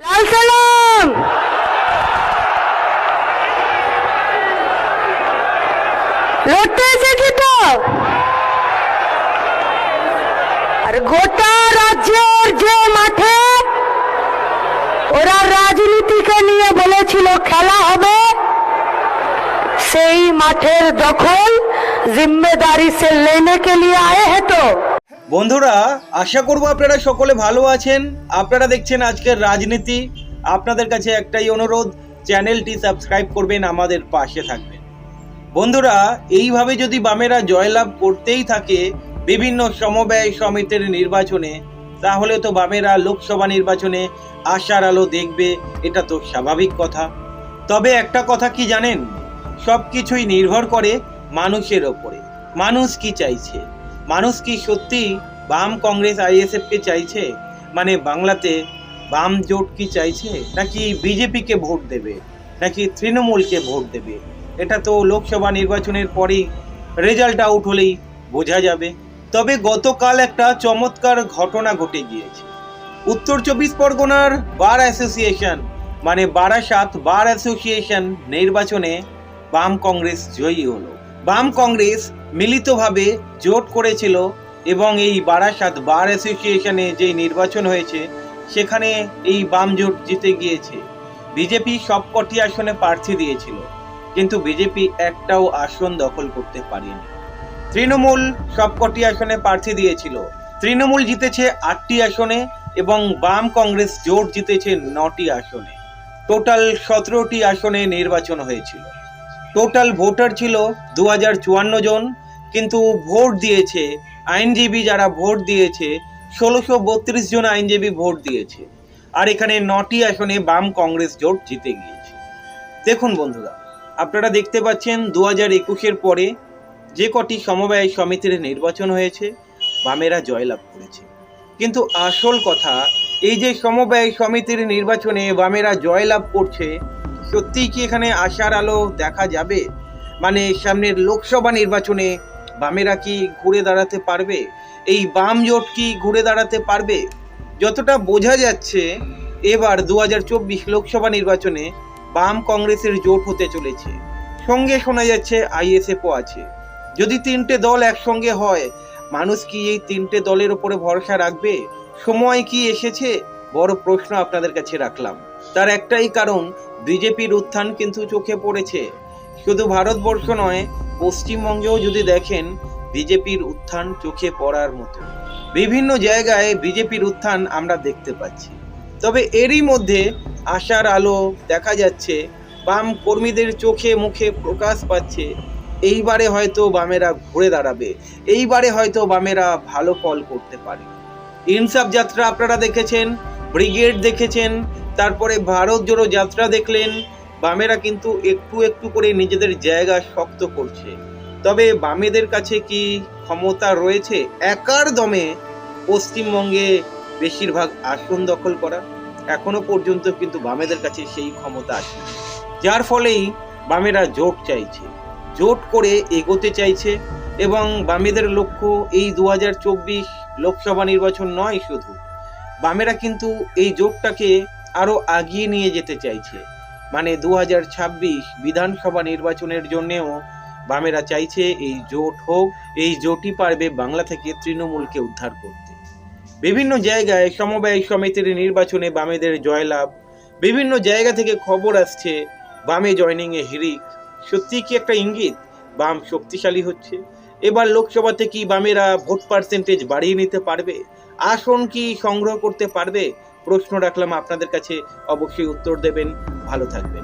লাল সালাম লড়তে এসেছি তো আর গোটা রাজ্যের যে মাঠে ওরা রাজনীতিকে নিয়ে বলেছিল খেলা হবে সেই মাঠের দখল जिम्मेदारी से लेने के लिए आए हैं तो বন্ধুরা, আশা করব আপনারা সকলে ভালো আছেন। আপনারা দেখছেন আজকের রাজনীতি। আপনাদের কাছে একটাই অনুরোধ, চ্যানেলটি সাবস্ক্রাইব করবেন, আমাদের পাশে থাকবেন। বন্ধুরা, এইভাবে যদি বামেরা জয়লাভ করতেই থাকে বিভিন্ন সমবায় সমিতির নির্বাচনে, তাহলে তো বামেরা লোকসভা নির্বাচনে আশার আলো দেখবে, এটা তো স্বাভাবিক কথা। তবে একটা কথা কি জানেন? সব কিছুই নির্ভর করে মানুষের ওপরে। মানুষ কি চাইছে? মানুষ কি সত্যি বাম কংগ্রেস আইএসএফ কে চাইছে? মানে বাংলাতে বাম জোট কি চাইছে? নাকি বিজেপিকে ভোট দেবে? নাকি তৃণমূলকে ভোট দেবে? এটা তো লোকসভা নির্বাচনের পরেই রেজাল্ট আউট হলেই বোঝা যাবে। তবে গতকাল একটা চমৎকার ঘটনা ঘটে গিয়েছে। উত্তর চব্বিশ পরগনার বার অ্যাসোসিয়েশন মানে বারাসাত বার অ্যাসোসিয়েশন নির্বাচনে বাম কংগ্রেস জয়ী হলো। বাম কংগ্রেস মিলিতভাবে জোট করেছিল এবং এই বারাসাত বার অ্যাসোসিয়েশনে যে নির্বাচন হয়েছে, সেখানে এই বাম জোট জিতে গিয়েছে। বিজেপি সবকটি আসনে প্রার্থী দিয়েছিল, কিন্তু বিজেপি একটাও আসন দখল করতে পারেনি। তৃণমূল সবকটি আসনে প্রার্থী দিয়েছিল। তৃণমূল জিতেছে আটটি আসনে এবং বাম কংগ্রেস জোট জিতেছে নটি আসনে। টোটাল সতেরোটি আসনে নির্বাচন হয়েছিল। টোটাল ভোটার ছিল দু হাজার চুয়ান্ন জন, কিন্তু ভোট দিয়েছে, আইনজীবী যারা ভোট দিয়েছে, ষোলোশো বত্রিশ জন আইনজীবী ভোট দিয়েছে। আর এখানে নটি আসনে বাম কংগ্রেস জোট জিতে গিয়েছে। দেখুন বন্ধুরা, আপনারা দেখতে পাচ্ছেন দু হাজার একুশের পরে যে কটি সমবায় সমিতির নির্বাচন হয়েছে, বামেরা জয়লাভ করেছে। কিন্তু আসল কথা, এই যে সমবায় সমিতির নির্বাচনে বামেরা জয়লাভ করছে সত্যিই কি এখানে আশার আলো দেখা যাবে? মানে সামনের লোকসভা নির্বাচনে বামেরা কি ঘুরে দাঁড়াতে পারবে? এই বাম জোট কি ঘুরে দাঁড়াতে পারবে? যতটা বোঝা যাচ্ছে, এবার দু হাজার চব্বিশ লোকসভা নির্বাচনে বাম কংগ্রেসের জোট হতে চলেছে। সঙ্গে শোনা যাচ্ছে আইএসএফও আছে। যদি তিনটে দল একসঙ্গে হয়, মানুষ কি এই তিনটে দলের উপরে ভরসা রাখবে? সময় কি এসেছে? বড় প্রশ্ন আপনাদের কাছে রাখলাম। তার একটাই কারণ, বিজেপির উত্থান কিন্তু চোখে পড়েছে। শুধু ভারতবর্ষ নয়, পশ্চিমবঙ্গেও যদি দেখেন, বিজেপির উত্থান চোখে পড়ার মতো। বিভিন্ন জায়গায় বিজেপির উত্থান আমরা দেখতে পাচ্ছি। তবে এরই মধ্যে আশার আলো দেখা যাচ্ছে, বাম কর্মীদের চোখে মুখে প্রকাশ পাচ্ছে, এইবারে হয়তো বামেরা ঘুরে দাঁড়াবে, এইবারে হয়তো বামেরা ভালো ফল করতে পারে। ইনসাফ যাত্রা আপনারা দেখেছেন ব্রিগেড দেখেছেন, তারপরে ভারত জোড়ো যাত্রা দেখলেন, বামেরা কিন্তু একটু একটু করে নিজেদের জায়গা শক্ত করছে। তবে বামেদের কাছে কি ক্ষমতা রয়েছে? একার দমে পশ্চিমবঙ্গে বেশিরভাগ আসন দখল করা এখনও পর্যন্ত কিন্তু বামেদের কাছে সেই ক্ষমতা আছে যার ফলেই বামেরা জোট চাইছে, জোট করে এগোতে চাইছে এবং বামেদের লক্ষ্য এই দু হাজার চব্বিশ লোকসভা নির্বাচন নয় শুধু। বামেরা কিন্তু এই জোটটাকে আরও আগিয়ে নিয়ে যেতে চাইছে। মানে দু হাজার ছাব্বিশ বিধানসভা নির্বাচনের জন্যেও বামেরা চাইছে এই জোট হোক, এই জোটই পারবে বাংলা থেকে তৃণমূলকে উদ্ধার করতে। বিভিন্ন জায়গায় সমবায় সমিতির নির্বাচনে বামেদের জয়লাভ, বিভিন্ন জায়গা থেকে খবর আসছে, বামে জয়নিংয়ে হিরিক সত্যি কি একটা ইঙ্গিত? বাম শক্তিশালী হচ্ছে। এবার লোকসভাতে কি বামেরা ভোট পার্সেন্টেজ বাড়িয়ে নিতে পারবে। আসন কি সংগ্রহ করতে পারবে? প্রশ্ন রাখলাম আপনাদের কাছে। অবশ্যই উত্তর দেবেন। ভালো থাকবেন।